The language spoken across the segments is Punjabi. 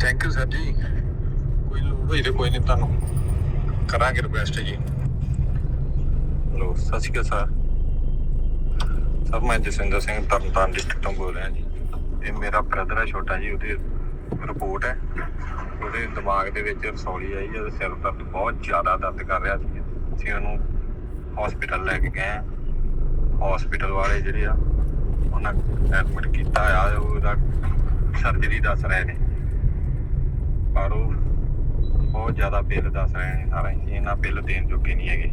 ਥੈਂਕ ਯੂ ਸਰ ਜੀ। ਕੋਈ ਲੋੜ ਹੋਈ ਤੇ ਕੋਈ ਨਹੀਂ, ਤੁਹਾਨੂੰ ਕਰਾਂਗੇ ਰਿਕੁਐਸਟ ਜੀ। ਲੋ ਸਤਿ ਸ਼੍ਰੀ ਅਕਾਲ ਸਰ ਸਰ, ਮੈਂ ਜਸਵਿੰਦਰ ਸਿੰਘ, ਤਰਨਤਾਰਨ ਡਿਸਟ੍ਰਿਕਟ ਤੋਂ ਬੋਲ ਰਿਹਾ ਜੀ। ਇਹ ਮੇਰਾ ਬ੍ਰਦਰ ਹੈ ਛੋਟਾ ਜੀ, ਉਹਦੀ ਰਿਪੋਰਟ ਹੈ। ਉਹਦੇ ਦਿਮਾਗ ਦੇ ਵਿੱਚ ਰਸੌਲੀ ਆਈ ਹੈ ਸਿਰ ਦਰਦ ਬਹੁਤ ਜ਼ਿਆਦਾ ਦਰਦ ਕਰ ਰਿਹਾ ਸੀ। ਅਸੀਂ ਉਹਨੂੰ ਹਸਪੀਟਲ ਲੈ ਕੇ ਗਏ ਹਸਪੀਟਲ ਵਾਲੇ ਜਿਹੜੇ ਆ, ਉਹਨਾਂ ਐਡਮਿਟ ਕੀਤਾ ਆ, ਉਹਦਾ ਸਰਜਰੀ ਦੱਸ ਰਹੇ ਨੇ। ਪਰ ਉਹ ਬਹੁਤ ਜ਼ਿਆਦਾ ਬਿੱਲ ਦੱਸ ਰਹੇ ਨੇ ਸਾਰਾ ਹੀ ਇਹਨਾਂ ਬਿੱਲ ਦੇਣ ਜੋਗੇ ਨਹੀਂ ਹੈਗੇ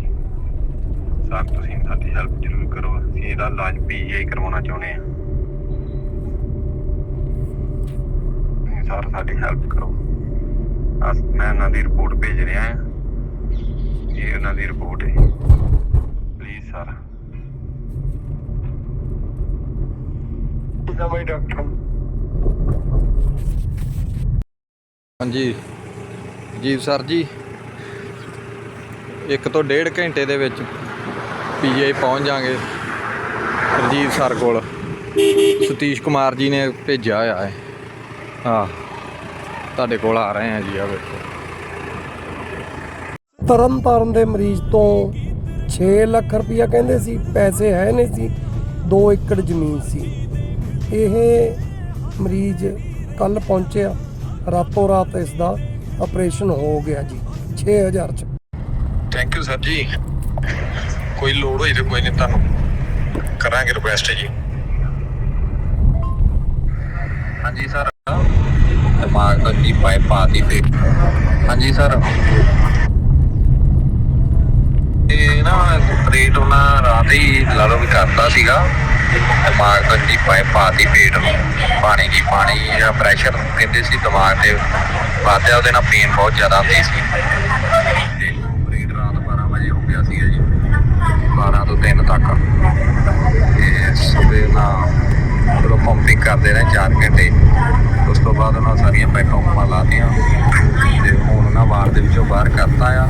ਸਰ, ਤੁਸੀਂ ਸਾਡੀ ਹੈਲਪ ਜ਼ਰੂਰ ਕਰੋ। ਅਸੀਂ ਇਹਦਾ ਇਲਾਜ ਪੀਜੀਆਈ ਕਰਵਾਉਣਾ ਚਾਹੁੰਦੇ ਆ ਸਰ ਸਾਡੀ ਹੈਲਪ ਕਰੋ। ਅਸ ਮੈਂ ਇਹਨਾਂ ਦੀ ਰਿਪੋਰਟ ਭੇਜ ਰਿਹਾ ਹਾਂ। ਇਹ ਉਹਨਾਂ ਦੀ ਰਿਪੋਰਟ ਹੈ ਪਲੀਜ਼ ਸਰ ਇਹਦਾ ਮੈਂ ਡਾਕਟਰ ਹਾਂਜੀ। ਜੀ ਸਰ ਜੀ, ਇੱਕ ਤੋਂ ਡੇਢ ਘੰਟੇ ਦੇ ਵਿੱਚ ਪੀਜੀਆਈ ਪਹੁੰਚ ਜਾਾਂਗੇ ਰਜੀਵ ਸਰ ਕੋਲ। ਸਤੀਸ਼ ਕੁਮਾਰ ਜੀ ਨੇ ਭੇਜਿਆ ਹੋਇਆ ਹੈ। ਹਾਂ, ਤੁਹਾਡੇ ਕੋਲ ਆ ਰਹੇ ਆ ਜੀ ਆ ਵੇਖੋ। ਤਰਨ ਤਾਰਨ ਦੇ ਮਰੀਜ਼ ਤੋਂ 6 ਲੱਖ ਰੁਪਇਆ ਕਹਿੰਦੇ ਸੀ, ਪੈਸੇ ਹੈ ਨਹੀਂ ਸੀ 2 ਏਕੜ ਜ਼ਮੀਨ ਸੀ। ਇਹ ਮਰੀਜ਼ ਕੱਲ ਪਹੁੰਚਿਆ। ਰਾਤੋਂ ਰਾਤ ਇਸ ਦਾ ਆਪਰੇਸ਼ਨ ਹੋ ਗਿਆ ਜੀ 6000 ਚ। ਥੈਂਕ ਯੂ ਸਰ ਜੀ। ਕੋਈ ਲੋੜ ਹੋਈ ਤੇ ਕੋਈ ਨਹੀਂ ਤੁਹਾਨੂੰ ਕਰਾਂਗੇ ਰਿਕੁਐਸਟ ਜੀ। ਹਾਂਜੀ ਸਰ ਦਿਮਾਗ ਤੋਂ ਜੀ ਪਾਈਪ ਪਾਤੀ ਤੇ। ਹਾਂਜੀ ਸਰ ਇਹ ਨਾ ਰੇਟ ਉਹਨਾਂ ਰਾਤ ਹੀ ਲਾ ਲਓ ਵੀ ਕਰਤਾ ਸੀਗਾ। ਦਿਮਾਗ ਤੋਂ ਜੀ ਪਾਤੀ ਪੇਟ ਨੂੰ। ਪਾਣੀ ਦੀ ਪਾਣੀ ਜਾਂ ਪ੍ਰੈਸ਼ਰ ਕਹਿੰਦੇ ਸੀ ਦਿਮਾਗ ਤੇ। ਵਾਧਿਆ ਉਹਦੇ ਨਾਲ ਪੇਨ ਬਹੁਤ ਜ਼ਿਆਦਾ ਹੁੰਦੀ ਸੀ। ਤੇ ਰਾਤ 12 ਵਜੇ ਹੋ ਗਿਆ ਸੀਗਾ ਜੀ। 12 ਤੋਂ 3 ਤੱਕ। ਤੇ ਸਵੇਰ ਨਾ ਉਹ ਪੰਪਿੰਗ ਕਰਦੇ ਰਹੇ 4 ਘੰਟੇ, ਉਸ ਤੋਂ ਬਾਅਦ ਉਹਨਾਂ ਸਾਰੀਆਂ ਪੈਕਾਂ ਉਪਰ ਲਾਤੀਆਂ। ਤੇ ਹੁਣ ਉਹਨਾਂ ਵਾਰ ਦੇ ਵਿੱਚੋਂ ਬਾਹਰ ਕਰਤਾ ਆ।